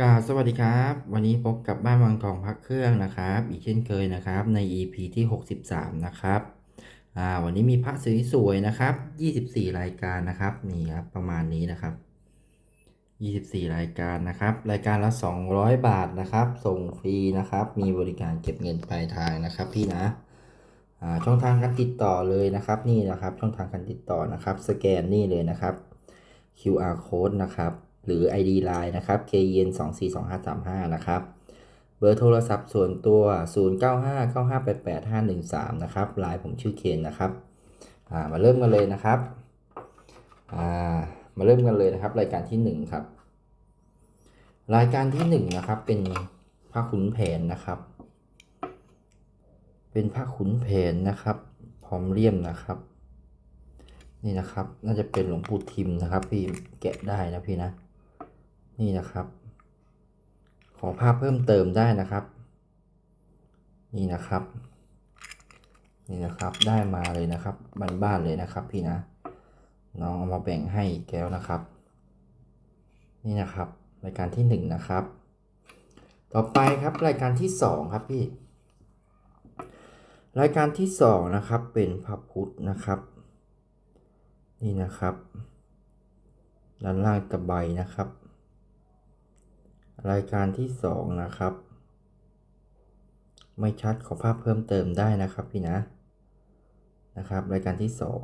กาสวัสดีครับ วันนี้พบกับบ้านวังทองพักเครื่องนะครับ อีกเช่นเคยนะครับใน EP ที่ 63 นะครับอ่าวันนี้มีพระสวยๆนะครับ 24 รายการนะครับนี่ครับประมาณนี้นะครับ 24 รายการนะครับ รายการละ 200 บาทนะครับ ส่งฟรีนะครับ มีบริการเก็บเงินปลายทางนะครับ พี่นะอ่าช่องทางการติดต่อเลยนะครับนี่นะครับ ช่องทางการติดต่อนะครับ สแกนนี่เลยนะครับ QR code นะครับ หรือ ID Line นะครับ KN 2 4 2 5 3 5นะครับ เบอร์โทรศัพท์ส่วนตัว 0 9 5 9 5 8 8 5 1 3 นะครับไลน์ผมชื่อเคนนะครับามาเริ่มกันเลยนะครับามาเริ่มกันเลยนะครับ รายการที่ 1 ครับ รายการที่ 1 นะครับ เป็นพระขุนแผนนะครับ เป็นพระขุนแผนนะครับ พร้อมเลี่ยมนะครับนี่นะครับ น่าจะเป็นหลวงปู่ทิมนะครับ พี่แกะได้นะพี่นะ นี่นะครับ ขอภาพเพิ่มเติมได้นะครับ นี่นะครับ นี่นะครับได้มาเลยนะครับบ้านๆเลยนะครับ พี่นะน้องเอามาแบ่งให้แก้วนะครับ นี่นะครับรายการที่หนึ่งนะครับ ต่อไปครับรายการที่สองครับพี่ รายการที่สองนะครับเป็นพระพุทธนะครับ นี่นะครับ ด้านล่างตะไบนะครับ รายการที่สองนะครับ ไม่ชัดขอภาพเพิ่มเติมได้นะครับพี่นะนะครับ รายการที่สอง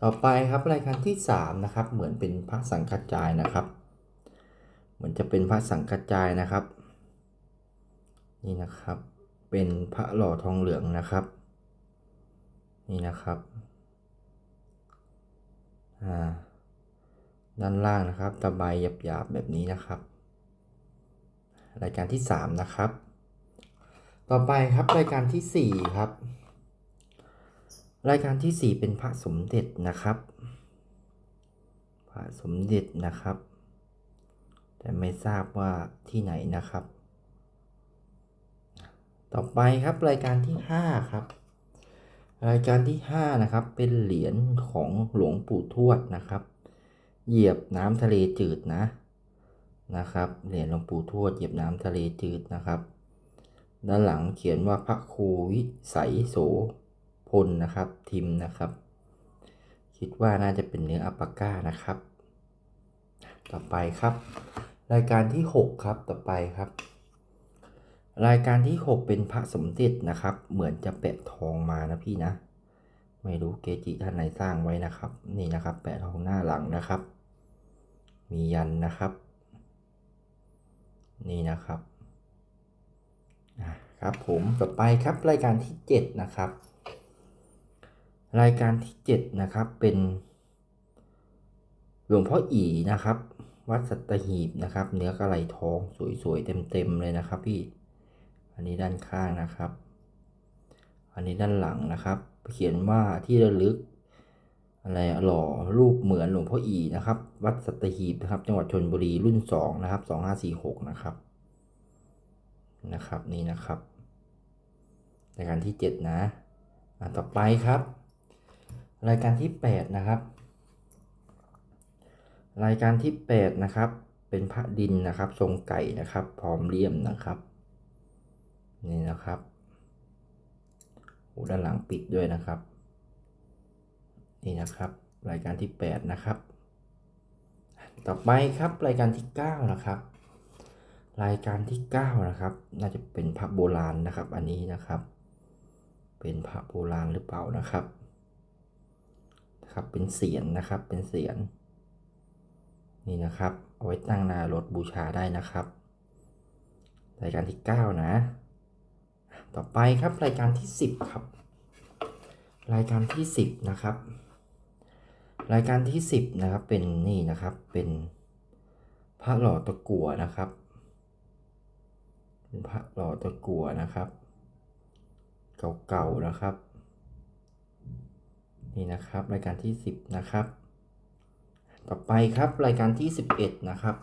ต่อไปครับรายการที่สามนะครับ เหมือนเป็นพระสังกัจจายนะครับ เหมือนจะเป็นพระสังกัจจายนะครับ นี่นะครับเป็นพระหล่อทองเหลืองนะครับ นี่นะครับอ่าด้านล่างนะครับตะไบหยาบๆแบบนี้นะครับ รายการที่ 3 นะครับ ต่อไปครับรายการที่ 4 ครับ รายการที่ 4 เป็นพระสมเด็จนะครับ พระสมเด็จนะครับ แต่ไม่ทราบว่าที่ไหนนะครับ ต่อไปครับรายการที่ 5 ครับ รายการที่ 5 นะครับ เป็นเหรียญของหลวงปู่ทวดนะครับ เหยียบน้ำทะเลจืดนะ นะครับ เหรียญหลวงปู่ทวดเหยียบน้ำทะเลจืดนะครับ ด้านหลังเขียนว่าพระครูวิสัยโสพลนะครับ ทิมนะครับ คิดว่าน่าจะเป็นเนื้ออัปปาก้านะครับ ต่อไปครับ รายการที่ 6 ครับต่อไปครับ รายการที่ 6 เป็นพระสมเด็จนะครับ เหมือนจะแปะทองมานะพี่นะ ไม่รู้เกจิท่านไหนสร้างไว้นะครับ นี่นะครับ แปะทองหน้าหลังนะครับ มียันนะครับ นี่นะครับอะครับผมต่อไปครับรายการที่ 7 นะครับ รายการที่ 7 นะครับเป็นหลวงพ่ออีนะครับ วัดสัตหีบนะครับ เนื้อกระไหลทองสวยๆเต็มๆเลยนะครับพี่ อันนี้ด้านข้างนะครับ อันนี้ด้านหลังนะครับ เขียนว่าที่ระลึก อะไรอะหล่อรูปเหมือนหลวงพ่ออีนะครับ วัดสัตหีบนะครับ จังหวัดชนบุรีรุ่นสองนะครับสองห้าสี่หกนะครับนะครับนี่นะครับรายการที่เจ็ดนะอะต่อไปครับ รายการที่แปดนะครับ รายการที่แปดนะครับ เป็นพระดินนะครับ ทรงไก่นะครับ พร้อมเลี่ยมนะครับ นี่นะครับโอ้ด้านหลังปิดด้วยนะครับ นี่นะครับ รายการที่ 8 นะครับ ต่อไปครับรายการที่ 9 นะครับ รายการที่ 9 นะครับ น่าจะเป็นพระโบราณนะครับ อันนี้นะครับ เป็นพระโบราณหรือเปล่านะครับนะครับเป็นเสียนนะครับเป็นเสียนนี่นะครับ เอาไว้ตั้งหน้ารถบูชาได้นะครับรายการที่ 9 นะ ต่อไปครับรายการที่ 10 ครับ รายการที่ 10 นะครับ รายการที่ 10 นะครับ เป็นนี่นะครับ เป็นพระหล่อตะกั่วนะครับ เป็นพระหล่อตะกั่วนะครับ เก่าๆนะครับ นี่นะครับ รายการที่ 10 นะครับ ต่อไปครับรายการที่ 11 นะครับ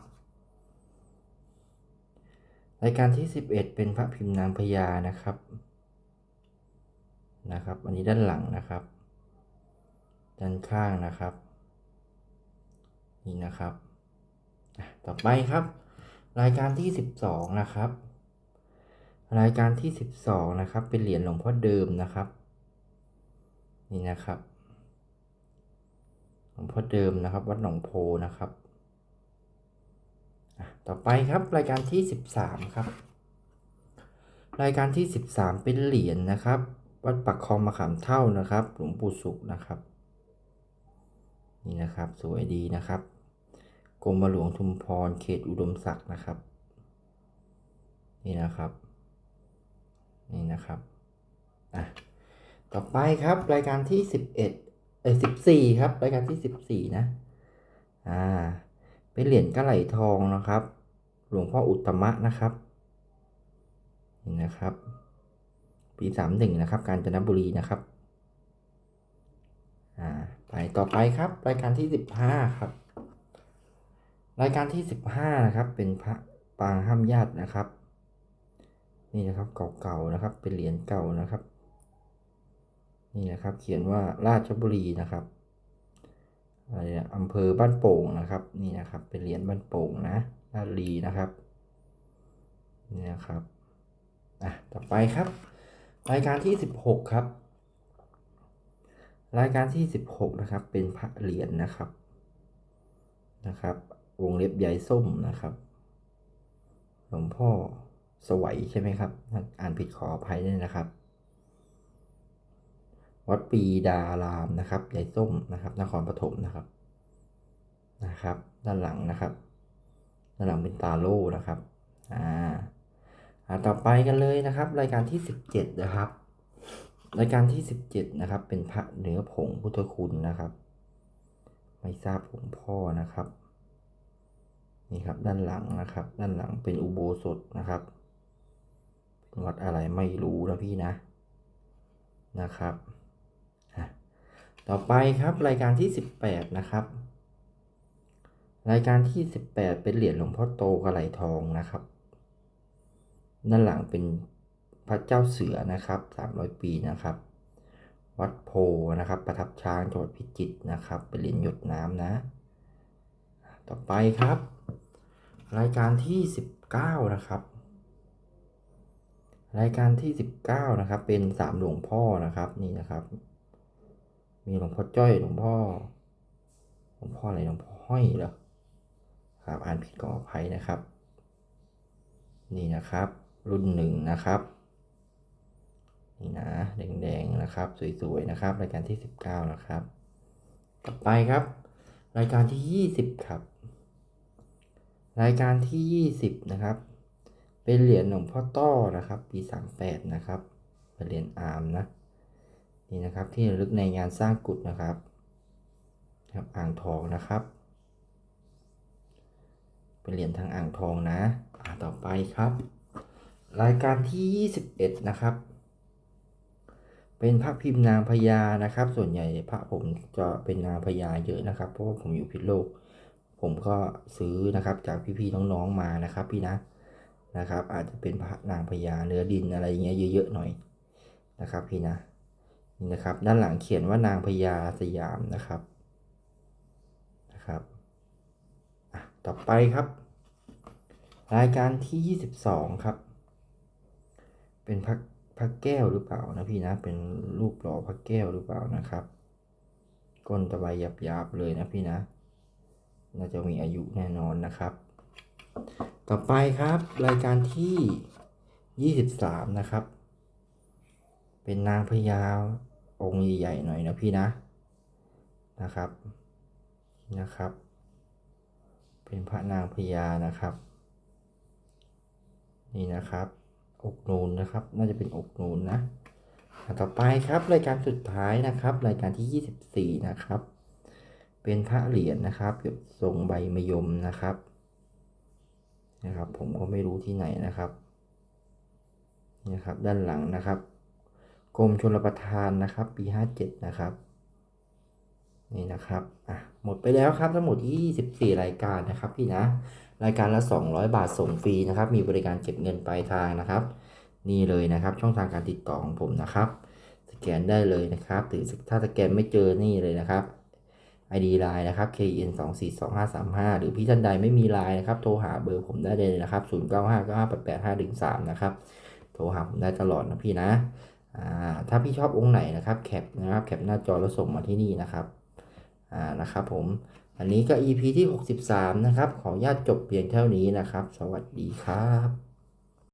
รายการที่ 11 เป็นพระพิมพ์นางพญานะครับ นะครับ อันนี้ด้านหลังนะครับ ด้านข้างนะครับ นี่นะครับต่อไปครับ รายการที่สิบสองนะครับ รายการที่สิบสองนะครับ เป็นเหรียญหลวงพ่อเดิมนะครับ นี่นะครับหลวงพ่อเดิมนะครับ วัดหนองโพนะครับต่อไปครับรายการที่สิบสามครับ รายการที่สิบสามเป็นเหรียญนะครับ วัดปักคลองมะขามเท่านะครับ หลวงปู่สุขนะครับ นี่นะครับ สวยดีนะครับกรมหลวงทุมพรเขตอุดมศักดิ์นะครับ นี่นะครับ นี่นะครับอะต่อไปครับรายการที่สิบเอ็ดเอ้ยสิบสี่ครับ รายการที่สิบสี่นะอ่าเป็นเหรียญกระไหลทองนะครับ หลวงพ่ออุตตมะนะครับนี่นะครับ ปีสามหนึ่งนะครับ กาญจนบุรีนะครับอ่า ไปต่อไปครับ รายการที่สิบห้าครับ รายการที่สิบห้านะครับ เป็นพระปางห้ามญาตินะครับ นี่นะครับเก่าๆนะครับ เป็นเหรียญเก่านะครับ นี่นะครับ เขียนว่าราชบุรีนะครับอะไรนะอำเภอบ้านโป่งนะครับ นี่นะครับ เป็นเหรียญบ้านโป่งนะราชบุรีนะครับนี่นะครับอะต่อไปครับ รายการที่สิบหกครับ รายการที่สิบหกนะครับ เป็นพระเหรียญนะครับนะครับ วงเล็บใยส้มนะครับหลวงพ่อสวัยใช่ไหมครับอ่านผิดขออภัยด้วยนะครับ วัดปีดารามนะครับใยส้มนะครับนครปฐมนะครับนะครับ ด้านหลังนะครับด้านหลังเป็นตาโล่นะครับอ่าอ่าต่อไปกันเลยนะครับ รายการที่สิบเจ็ดนะครับ รายการที่สิบเจ็ดนะครับ เป็นพระเนื้อผงพุทธคุณนะครับ ไม่ทราบหลวงพ่อนะครับ นี่ครับด้านหลังนะครับ ด้านหลังเป็นอุโบสถนะครับเป็นวัดอะไรไม่รู้นะพี่นะนะครับต่อไปครับรายการที่สิบแปดนะครับ รายการที่สิบแปดเป็นเหรียญหลวงพ่อโตกระไหลทองนะครับ ด้านหลังเป็น พระเจ้าเสือนะครับสามร้อยปีนะครับ วัดโพนะครับ ประทับช้างจังหวัดพิจิตรนะครับ เป็นเหรียญหยดน้ำนะ ต่อไปครับ รายการที่สิบเก้านะครับ รายการที่สิบเก้านะครับ เป็นสามหลวงพ่อนะครับนี่นะครับ มีหลวงพ่อจ้อยหลวงพ่อหลวงพ่ออะไรหลวงพ่อห้อยเหรอครับอ่านผิดก็อภัยนะครับ นี่นะครับ รุ่นหนึ่งนะครับ นี่นะแดงๆนะครับ สวยๆนะครับ รายการที่สิบเก้านะครับ ต่อไปครับ รายการที่ยี่สิบครับ รายการที่ยี่สิบนะครับ เป็นเหรียญหลวงพ่อต้อนะครับ ปีสามแปดนะครับเป็นเหรียญอาร์มนะนี่นะครับที่ระลึกในงานสร้างกุฏนะครับครับอ่างทองนะครับ เป็นเหรียญทางอ่างทองนะอ่าต่อไปครับ รายการที่ยี่สิบเอ็ดนะครับ เป็นพระพิมพ์นางพญานะครับ ส่วนใหญ่พระผมจะเป็นนางพญาเยอะนะครับ เพราะว่าผมอยู่พิษโลก ผมก็ซื้อนะครับจากพี่ๆน้องๆมานะครับ พี่นะนะครับ อาจจะเป็นพระนางพญาเนื้อดินอะไรเงี้ยเยอะๆหน่อยนะครับ พี่นะนี่นะครับ ด้านหลังเขียนว่านางพญาสยามนะครับนะครับต่อไปครับ รายการที่ยี่สิบสองครับ เป็นพระ ระแก้วหรือเปล่านะพี่นะเป็นรูปหล่อพระแก้วหรือเปล่านะครับก้นตะไบหยาบๆเลยนะพี่นะ น่าจะมีอายุแน่นอนนะครับ ต่อไปครับรายการที่ 23 นะครับ เป็นนางพญาองค์ใหญ่ๆหน่อยนะพี่นะนะครับนะครับ เป็นพระนางพญานะครับ นี่นะครับ อกนูนนะครับ น่าจะเป็นอกนูนนะต่อไปครับรายการสุดท้ายนะครับ รายการที่ 24 นะครับ เป็นพระเหรียญนะครับทรงใบมะยมนะครับ นะครับ ผมก็ไม่รู้ที่ไหนนะครับนี่นะครับ ด้านหลังนะครับกรมชลประทานนะครับ ปี 57 นะครับ นี่นะครับอะหมดไปแล้วครับทั้งหมด24 รายการนะครับพี่นะ รายการละ 200 บาทส่งฟรีนะครับ มีบริการเก็บเงินปลายทางนะครับ นี่เลยนะครับช่องทางการติดต่อของผมนะครับ สแกนได้เลยนะครับหรือถ้าสแกนไม่เจอนี่เลยนะครับ ID Line นะครับ KN 2 4 2 5 3 5 หรือพี่ท่านใดไม่มี Line นะครับ โทรหาเบอร์ผมได้เลยนะครับ 0 9 5 9 5 8 8 5 1 3 นะครับ โทรหาผมได้ตลอดนะพี่นะ อ่า ถ้าพี่ชอบองค์ไหนนะครับ แคปนะครับ แคปหน้าจอแล้วส่งมาที่นี่นะครับ อ่า นะครับผม อันนี้ก็ EP ที่ 63 นะครับ ขออนุญาตจบเพียงเท่านี้นะครับ สวัสดีครับ